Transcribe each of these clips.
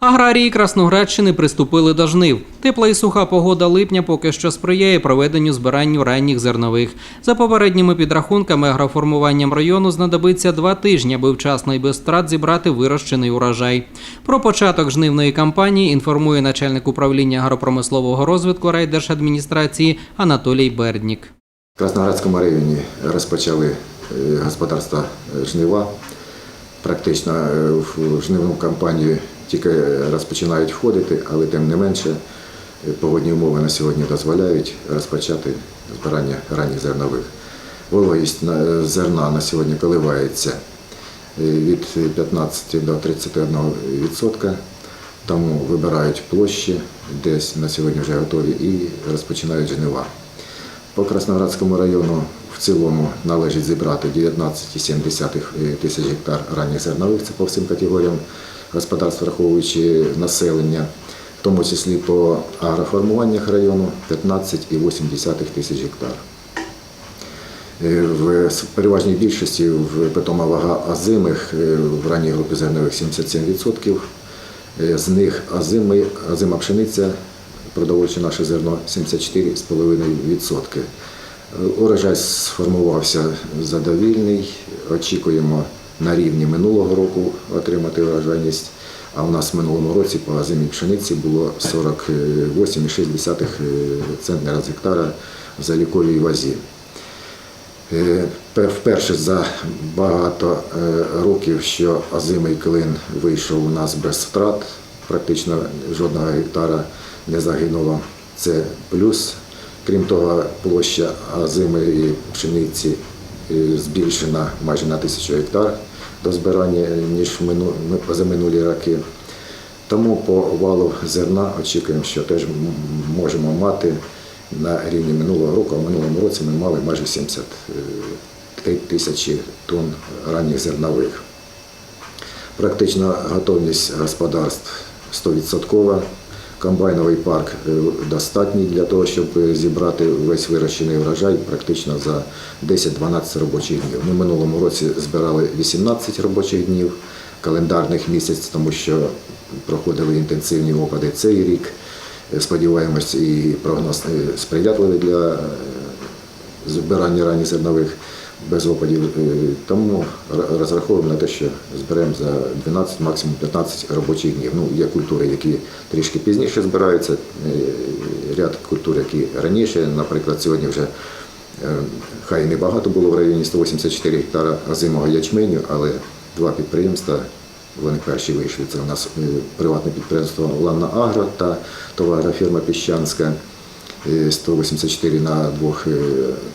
Аграрії Красноградщини приступили до жнив. Тепла і суха погода липня поки що сприяє проведенню збиранню ранніх зернових. За попередніми підрахунками, агроформуванням району знадобиться два тижні, аби вчасно і без втрат зібрати вирощений урожай. Про початок жнивної кампанії інформує начальник управління агропромислового розвитку райдержадміністрації Анатолій Берднік. В Красноградському районі розпочали е, господарства е, жнива. Практично е, в жнивну кампанію тільки розпочинають входити, але тим не менше е, погодні умови на сьогодні дозволяють розпочати збирання ранніх зернових. Вологість зерна на сьогодні коливається е, від 15 до 31 відсотка. Тому вибирають площі, десь на сьогодні вже готові і розпочинають жнива. По Красноградському району в цілому належить зібрати 19,7 тисяч гектар ранніх зернових, це по всім категоріям господарств, враховуючи населення, в тому числі по агроформуваннях району 15,8 тисяч гектар. Е, В переважній більшості в питома вага азимих е, в ранній групі зернових 77%. Е, З них азима пшениця, продовольче наше зерно 74,5%. Е, Урожай сформувався задовільний. Очікуємо на рівні минулого року отримати урожайність. А у нас в минулому році по азимі пшениці було 48,6 центнера з гектара в заліковій вазі. Е, Вперше за багато е, років, що озимий клин вийшов у нас без втрат, практично жодного гектара не загинуло. Це плюс. Крім того, площа озимої пшениці е, збільшена майже на тисячу гектар до збирання, ніж в мину- ми- позаминулі роки. Тому по валу зерна очікуємо, що теж можемо мати на рівні минулого року, в минулому році ми мали майже 73 тисячі тонн ранніх зернових. Практично готовність господарств 100%. Комбайновий парк е, достатній для того, щоб е, зібрати весь вирощений врожай практично за 10-12 робочих днів. Ми минулому році збирали 18 робочих днів, календарних місяць, тому що проходили інтенсивні опади цей рік. Е, Сподіваємось, і прогноз сприятливий для збирання ранніх зернових без опадів. Е, Тому розраховуємо на те, що зберемо за 12, максимум 15 робочих днів. Ну, є культури, які трішки пізніше збираються, е, ряд культур, які раніше, наприклад, сьогодні вже е, хай небагато було в районі 184 гектара озимого ячменю, але два підприємства вони перші вийшли. Це у нас приватне підприємство Ланна Агро та товарна фірма Піщанська. е, 184 на двох,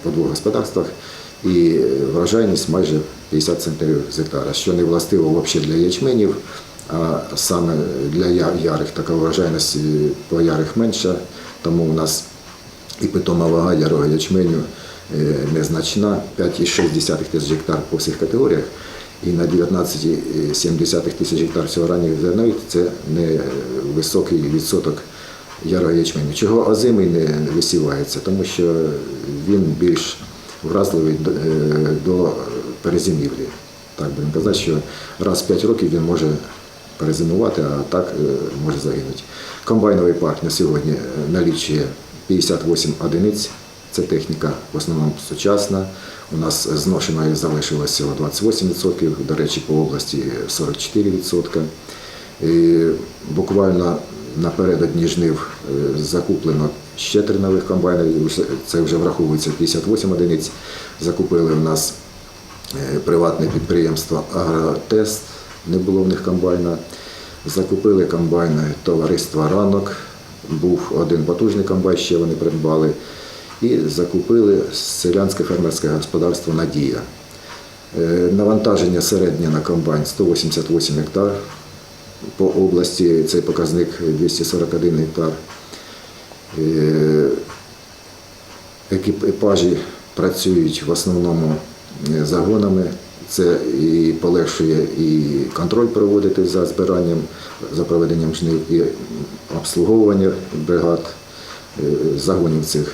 по двох господарствах і врожайність майже 50 центнерів з гектара, що не властиво взагалі для ячменів, а саме для ярих така врожайність е, по ярих менша, тому у нас і питома вага ярого ячменю е, незначна, 5,6 тисяч гектар по всіх категоріях. І на 19,7 тисяч гектар всього ранніх зернових це не високий відсоток ярого ячменю. Чого озимий не висівається? Тому що він більш вразливий до, е, перезимівлі. Так будемо казати, що раз в 5 років він може перезимувати, а так е, може загинути. Комбайновий парк на сьогодні е, налічує 58 одиниць. Це техніка в основному сучасна. У нас зношеної залишилося всього 28%, до речі, по області 44%. І буквально напередодні жнив закуплено ще три нових комбайнів. Це вже враховується 58 одиниць. Закупили в нас е, приватне підприємство Агротест, не було в них комбайна. Закупили комбайни товариства Ранок, був один потужний комбайн, ще вони придбали. І закупили селянське фермерське господарство Надія. Е, Навантаження середнє на комбайн 188 гектар. По області цей показник 241 гектар. Е, Екіпажі працюють в основному е, загонами. Це і полегшує і контроль проводити за збиранням, за проведенням жнив, і обслуговування бригад е, загонів цих.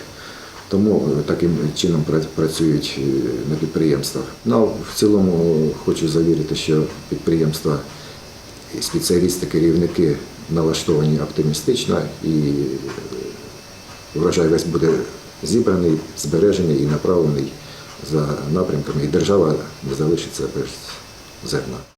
Тому таким чином працюють на підприємствах. Ну, в цілому хочу завірити, що підприємства спеціалісти, керівники налаштовані оптимістично і врожай весь буде зібраний, збережений і направлений за напрямками, і держава не залишиться без зерна.